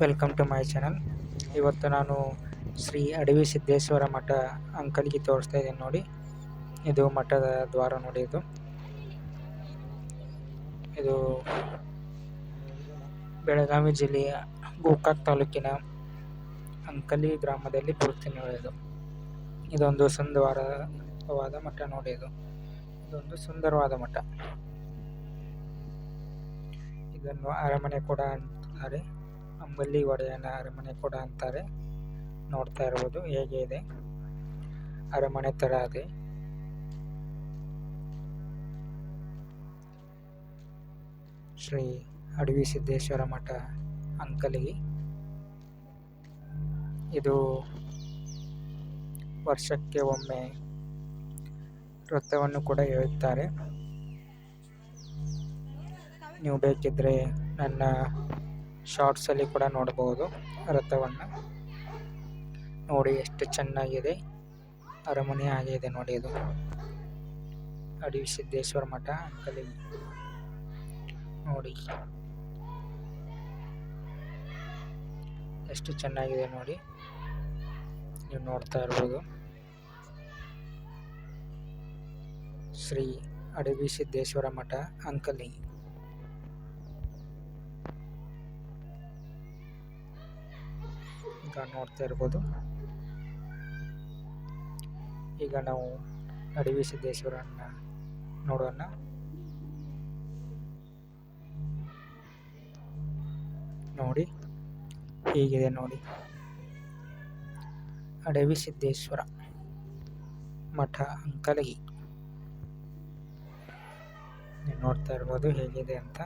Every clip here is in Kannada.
ವೆಲ್ಕಮ್ ಟು ಮೈ ಚಾನಲ್ ಇವತ್ತು ನಾನು ಶ್ರೀ ಅಡವಿ ಸಿದ್ದೇಶ್ವರ ಮಠ ಅಂಕಲ್ಗೆ ತೋರಿಸ್ತಾ ಇದ್ದೀನಿ ನೋಡಿ. ಇದು ಮಠದ ದ್ವಾರ ನೋಡಿ ಇದು. ಇದು ಬೆಳಗಾವಿ ಜಿಲ್ಲೆಯ ಗೋಕಾಕ್ ತಾಲೂಕಿನ ಅಂಕಲಿ ಗ್ರಾಮದಲ್ಲಿ ಪೂರ್ತಿ ಇದು. ಇದೊಂದು ಸುಂದರವಾದ ಮಠ ನೋಡಿ ಇದು. ಇದೊಂದು ಸುಂದರವಾದ ಮಠ. ಇದನ್ನು ಅರಮನೆ ಕೂಡ ಅಂತಾರೆ ಅಂಬಲ್ಲಿ ಒಡೆಯನ ಅರಮನೆ ಕೂಡ ಅಂತಾರೆ. ನೋಡ್ತಾ ಇರ್ಬೋದು ಹೇಗೆ ಇದೆ. ಅರಮನೆ ಥರ ಇದೆ. ಶ್ರೀ ಅಡವಿ ಸಿದ್ದೇಶ್ವರ ಮಠ ಅಂಕಲಿಗೆ. ಇದು ವರ್ಷಕ್ಕೆ ಒಮ್ಮೆ ವೃತ್ತವನ್ನು ಕೂಡ ಹೇಳುತ್ತಾರೆ. ನೀವು ಬೇಕಿದ್ದರೆ ನನ್ನ ಶಾರ್ಟ್ಸಲ್ಲಿ ಕೂಡ ನೋಡಬಹುದು ರಥವನ್ನು. ನೋಡಿ ಎಷ್ಟು ಚೆನ್ನಾಗಿದೆ. ಅರಮನೆ ಆಗಿದೆ ನೋಡಿ ಇದು ಅಡಿ ಸಿದ್ದೇಶ್ವರ ಮಠ ಅಂಕಲಿ ನೋಡಿ. ಎಷ್ಟು ಚೆನ್ನಾಗಿದೆ ನೋಡಿ. ನೀವು ನೋಡ್ತಾ ಇರ್ಬೋದು. ಶ್ರೀ ಅಡವಿ ಸಿದ್ದೇಶ್ವರ ಮಠ ಅಂಕಲಿ ನೋಡ್ತಾ ಇರ್ಬೋದು. ಈಗ ನಾವು ಅಡವಿ ಸಿದ್ದೇಶ್ವರನ್ನ ನೋಡೋಣ. ನೋಡಿ, ಹೀಗಿದೆ ನೋಡಿ. ಅಡವಿ ಸಿದ್ದೇಶ್ವರ ಮಠ ಅಂಕಲಗಿ. ನೋಡ್ತಾ ಇರ್ಬೋದು ಹೇಗಿದೆ ಅಂತ,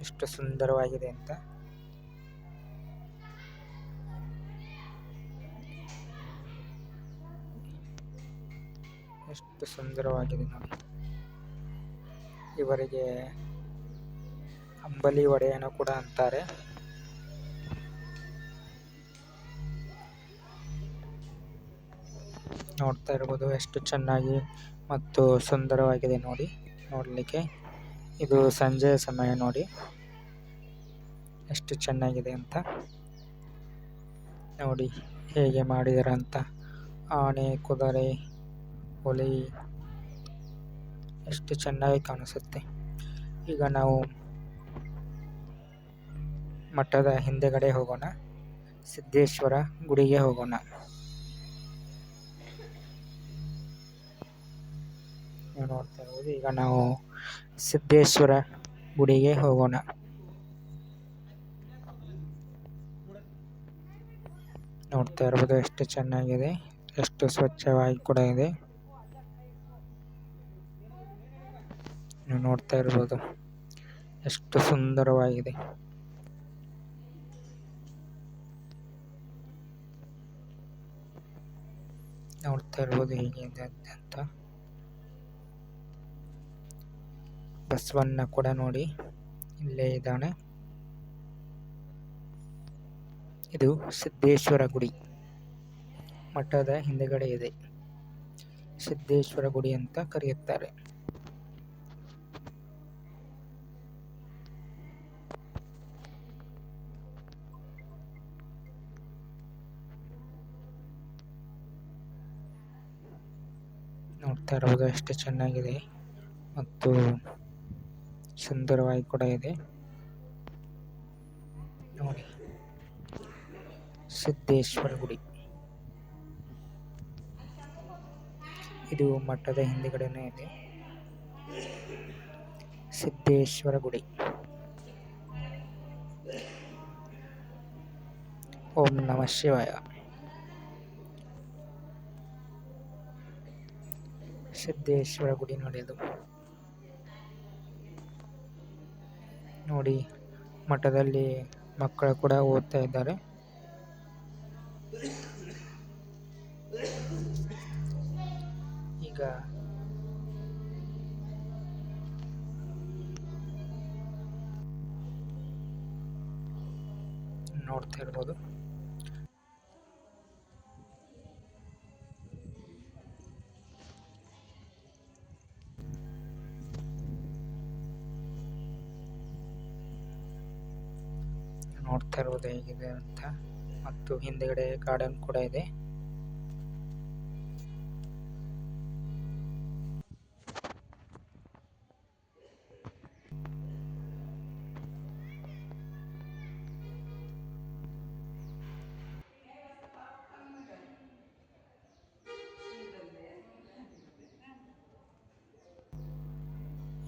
ಎಷ್ಟು ಸುಂದರವಾಗಿದೆ ಅಂತ. ಎಷ್ಟು ಸುಂದರವಾಗಿದೆ ನೋಡಿ. ಇವರಿಗೆ ಅಂಬಲಿ ಒಡೆಯನ ಕೂಡ ಅಂತಾರೆ. ನೋಡ್ತಾ ಇರ್ಬೋದು ಎಷ್ಟು ಚೆನ್ನಾಗಿ ಮತ್ತು ಸುಂದರವಾಗಿದೆ ನೋಡಿ ನೋಡಲಿಕ್ಕೆ. ಇದು ಸಂಜೆಯ ಸಮಯ ನೋಡಿ. ಎಷ್ಟು ಚೆನ್ನಾಗಿದೆ ಅಂತ. ನೋಡಿ ಹೇಗೆ ಮಾಡಿದಾರೆ ಅಂತ ಆನೆ, ಕುದುರೆ ಹುಲಿ ಎಷ್ಟು ಚೆನ್ನಾಗಿ ಕಾಣಿಸುತ್ತೆ. ಈಗ ನಾವು ಮಠದ ಹಿಂದೆಗಡೆ ಹೋಗೋಣ. ಸಿದ್ದೇಶ್ವರ ಗುಡಿಗೆ ಹೋಗೋಣ. ನೋಡ್ತಾ ಇರ್ಬೋದು, ಈಗ ನಾವು ಸಿದ್ದೇಶ್ವರ ಗುಡಿಗೆ ಹೋಗೋಣ. ನೋಡ್ತಾ ಇರ್ಬೋದು, ಎಷ್ಟು ಚೆನ್ನಾಗಿದೆ, ಎಷ್ಟು ಸ್ವಚ್ಛವಾಗಿ ಕೂಡ ಇದೆ. ನೀವು ನೋಡ್ತಾ ಇರ್ಬೋದು. ಎಷ್ಟು ಸುಂದರವಾಗಿದೆ. ನೋಡ್ತಾ ಇರ್ಬೋದು ಹೇಗಿದೆ ಅಂತ. ಬಸವಣ್ಣ ಕೂಡ ನೋಡಿ, ಇಲ್ಲೇ ಇದ್ದಾನೆ. ಇದು ಸಿದ್ದೇಶ್ವರ ಗುಡಿ. ಮಠದ ಹಿಂದೆಗಡೆ ಇದೆ. ಸಿದ್ದೇಶ್ವರ ಗುಡಿ ಅಂತ ಕರೆಯುತ್ತಾರೆ. ನೋಡ್ತಾ ಇರಬಹುದು ಎಷ್ಟು ಚೆನ್ನಾಗಿದೆ ಮತ್ತು ಸುಂದರವಾಗಿ ಕೂಡ ಇದೆ. ನೋಡಿ. ಸಿದ್ದೇಶ್ವರ ಗುಡಿ. ಇದು ಮಠದ ಹಿಂದುಗಡೆನೇ ಇದೆ. ಸಿದ್ದೇಶ್ವರ ಗುಡಿ. ಓಂ ನಮಃ ಶಿವಾಯ. ಸಿದ್ದೇಶ್ವರ ಗುಡಿ ನೋಡಿ ಅದು ನೋಡಿ ಮಠದಲ್ಲಿ ಮಕ್ಕಳು ಕೂಡ ಓದ್ತಾ ಇದ್ದಾರೆ. ಈಗ ನೋಡ್ತಾ ಇರ್ಬೋದು. ನೋಡ್ತಾ ಇರೋದು ಹೇಗಿದೆ ಅಂತ. ಮತ್ತು ಹಿಂದ್ಗಡೆ ಗಾರ್ಡನ್ ಕೂಡ ಇದೆ.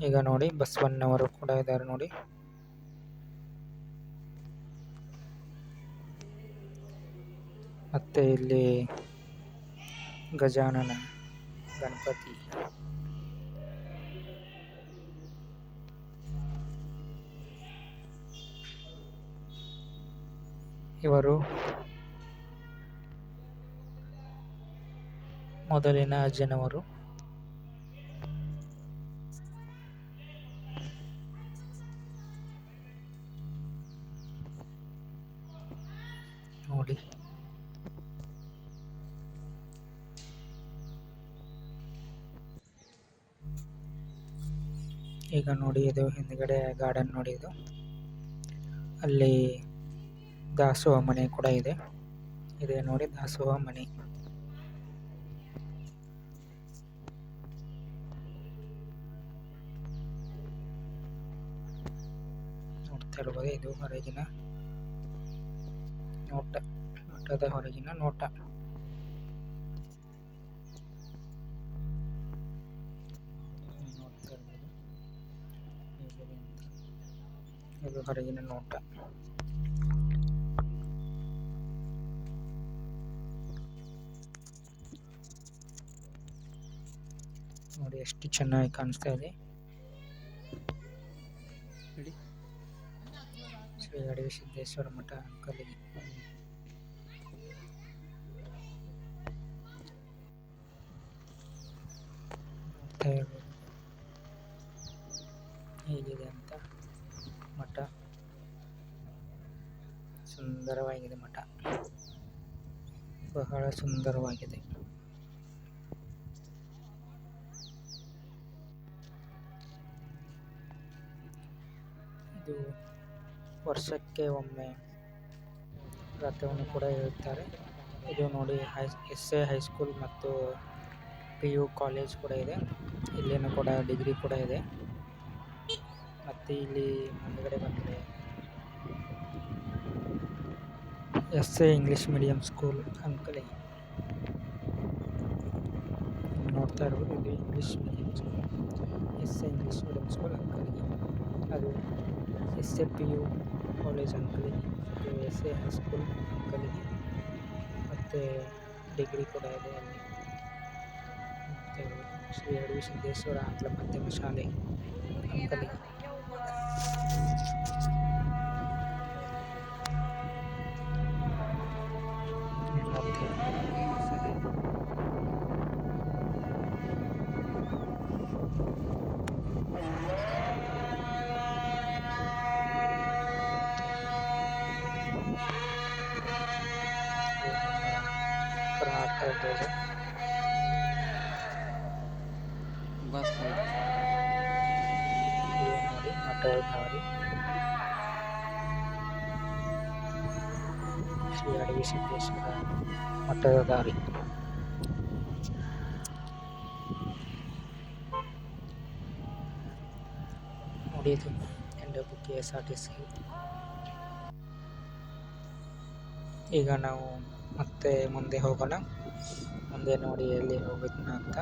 ಈಗ ನೋಡಿ ಬಸವಣ್ಣವರು ಕೂಡ ಇದ್ದಾರೆ ನೋಡಿ. ಮತ್ತೆ ಇಲ್ಲಿ ಗಜಾನನ ಗಣಪತಿ. ಇವರು ಮೊದಲಿನ ಅಜ್ಜನವರು ಈಗ ನೋಡಿ ಇದು ಹಿಂದ್ಗಡೆ ಗಾರ್ಡನ್ ನೋಡಿ ಇದು. ಅಲ್ಲಿ ದಾಸೋಹ ಮನೆ ಕೂಡ ಇದೆ. ಇದೆ ನೋಡಿ ದಾಸೋಹ ಮನೆ. ನೋಡ್ತಾ ಇರ್ಬೋದು ಇದು ಹೊರಗಿನ ನೋಟ, ಮಠದ ಹೊರಗಿನ ನೋಟ. ಇದು ಹೊರಗಿನ ನೋಟ. ನೋಡಿ ಎಷ್ಟು ಚೆನ್ನಾಗಿ ಕಾಣಿಸ್ತಾ ಇದೆ. ಶ್ರೀ ಅಡವಿ ಸಿದ್ದೇಶ್ವರ ಮಠ ಕಲಿಗೆ ಮಠ. ಸುಂದರವಾಗಿದೆ ಮಠ. ಬಹಳ ಸುಂದರವಾಗಿದೆ. ಇದು ವರ್ಷಕ್ಕೆ ಒಮ್ಮೆ ರಥವನ್ನು ಕೂಡ ಇರುತ್ತಾರೆ ಇದು ನೋಡಿ high S A high school ಮತ್ತು ಪಿ ಯು ಕಾಲೇಜ್ ಕೂಡ ಇದೆ. ಇಲ್ಲಿನೂ ಕೂಡ ಡಿಗ್ರಿ ಕೂಡ ಇದೆ. ಮತ್ತು ಇಲ್ಲಿ ಮುಂದುಗಡೆ ಬಂದರೆ S A English medium school Ankali ನೋಡ್ತಾ ಇರ್ಬೋದು, ಇದು English medium school. S A English medium school Ankali ಅದು S A P U college Ankali S A high school Ankali ಮತ್ತು ಡಿಗ್ರಿ ಕೂಡ ಇದೆ ಅಲ್ಲಿ. ಮತ್ತು ಶ್ರೀ ಅಡವಿ ಸಿದ್ದೇಶ್ವರ ಆಂಗ್ಲ ಮಾಧ್ಯಮ ಶಾಲೆ ಅಂಕಲಿಗೆ ಶ್ರೀ ಅಡವಿ ಸಿದ್ದೇಶ್ವರ ಮಠದ ದಾರಿ ನೋಡಿ ಇದು ಎಂಡಬು K S R T C ಈಗ ನಾವು ಮತ್ತೆ ಮುಂದೆ ಹೋಗೋಣ ಮುಂದೆ ನೋಡಿ ಎಲ್ಲಿ ಹೋಗೋಣ ಅಂತ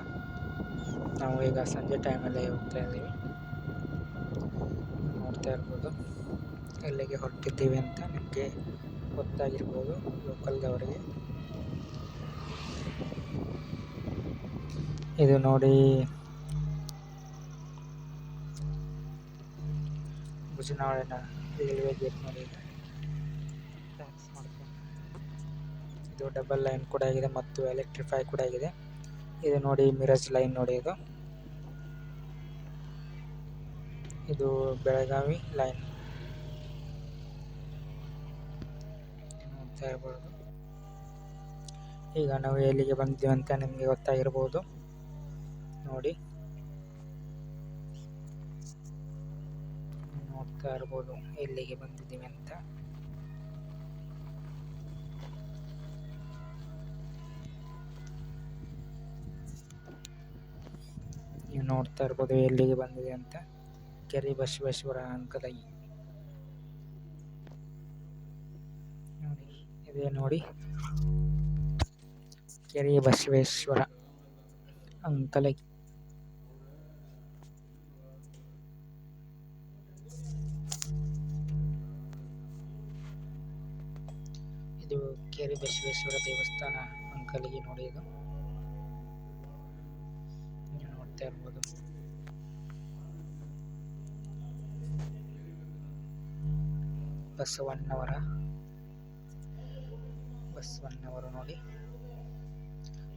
ನಾವು ಈಗ ಸಂಜೆ ಟೈಮಲ್ಲಿ ಹೋಗ್ತಾ ಇದ್ದೀವಿ ನೋಡ್ತಾ ಇರ್ಬೋದು ಎಲ್ಲಿಗೆ ಹೊರಟಿದ್ದೀವಿ ಅಂತ ನಿಮಗೆ ಗೊತ್ತಾಗಿರ್ಬೋದು ಲೋಕಲ್ದವರಿಗೆ. ಇದು ನೋಡಿ. ಭುಜನಾಳಿನ ರೈಲ್ವೆ ಗೇಟ್ ನೋಡಿ ಇದು. ಡಬಲ್ ಲೈನ್ ಕೂಡ ಆಗಿದೆ ಮತ್ತು ಎಲೆಕ್ಟ್ರಿಫೈ ಕೂಡ ಆಗಿದೆ. ಇದು ನೋಡಿ ಮಿರಜ್ ಲೈನ್ ನೋಡಿ ಇದು. ಇದು ಬೆಳಗಾವಿ ಲೈನ್ ಅಂತ ಹೇಳ್ಬೋದು. ಈಗ ನಾವು ಎಲ್ಲಿಗೆ ಬಂದಿದ್ದೀವಿ ಅಂತ ನಿಮಗೆ ಗೊತ್ತಾಗಿರ್ಬೋದು. ನೋಡಿ. ನೋಡ್ತಾ ಇರ್ಬೋದು ಎಲ್ಲಿಗೆ ಬಂದಿದ್ದೀವಿ ಅಂತ. ನೀವು ನೋಡ್ತಾ ಇರ್ಬೋದು ಎಲ್ಲಿಗೆ ಬಂದಿದೆ ಅಂತ. ಕೆರೆ ಬಸವೇಶ್ವರ ಅಂಕದಾಗಿ ಇದೇ ನೋಡಿ. ಕೆರೆ ಬಸವೇಶ್ವರ ಅಂಕಲಗಿ ಇದು ಕೆರೆ ಬಸವೇಶ್ವರ ದೇವಸ್ಥಾನ ಅಂಕಲಿಗೆ ನೋಡಿ ಇದು. ನೋಡ್ತಾ ಇರ್ಬೋದು. ಬಸವಣ್ಣವರ ಬಸವಣ್ಣವರು ನೋಡಿ.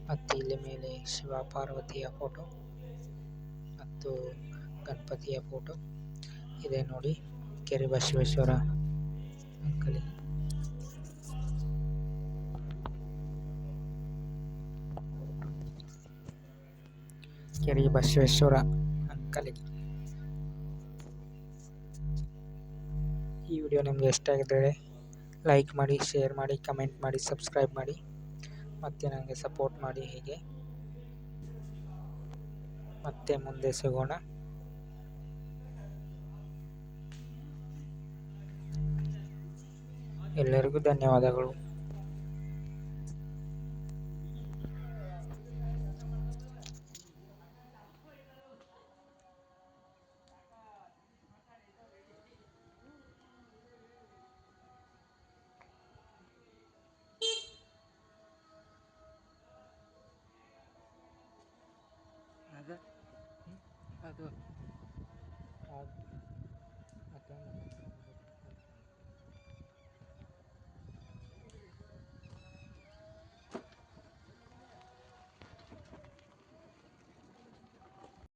ಮತ್ತು ಇಲ್ಲಿ ಮೇಲೆ ಶಿವ ಪಾರ್ವತಿಯ ಫೋಟೋ ಮತ್ತು ಗಣಪತಿಯ ಫೋಟೋ ಇದೆ ನೋಡಿ. ಕೆರೆ ಬಸವೇಶ್ವರ ಅಂಕಲಿ. ಕೆರೆ ಬಸವೇಶ್ವರ ಅಂಕಲಿ. ಈ ವಿಡಿಯೋ ನಿಮಗೆ ಇಷ್ಟ ಆಗಿದ್ದರೆ ಲೈಕ್ ಮಾಡಿ ಶೇರ್ ಮಾಡಿ ಕಮೆಂಟ್ ಮಾಡಿ ಸಬ್ಸ್ಕ್ರೈಬ್ ಮಾಡಿ. ಮತ್ತು ನನಗೆ ಸಪೋರ್ಟ್ ಮಾಡಿ ಹೀಗೆ. ಮತ್ತೆ ಮುಂದೆ ಸಿಗೋಣ. ಎಲ್ಲರಿಗೂ ಧನ್ಯವಾದಗಳು. ಅದು ಅದು ಆಯ್ತು.